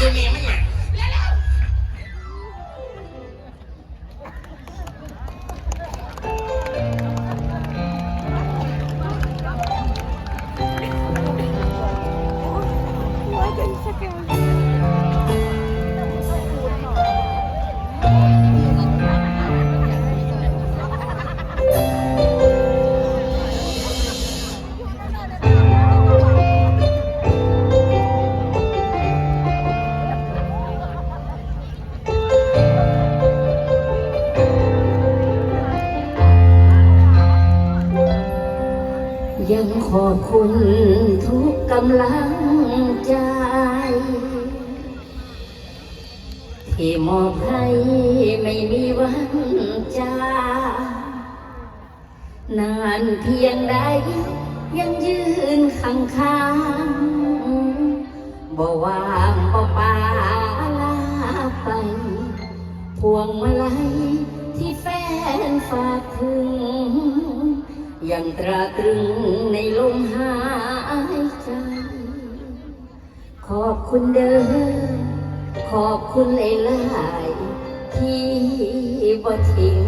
give me ยังขอบคุณทุกกำลังใจ ที่มอบให้ไม่มีวันจางนานเพียงใดยังยืนข้างข้างๆบ่วางบ่ปาลาไป พวงมาลัยที่แฟนฝากถึง ยังตราตรึงในลมหายใจ ขอบคุณเด้อ ขอบคุณหลายๆที่บ่ทิ้ง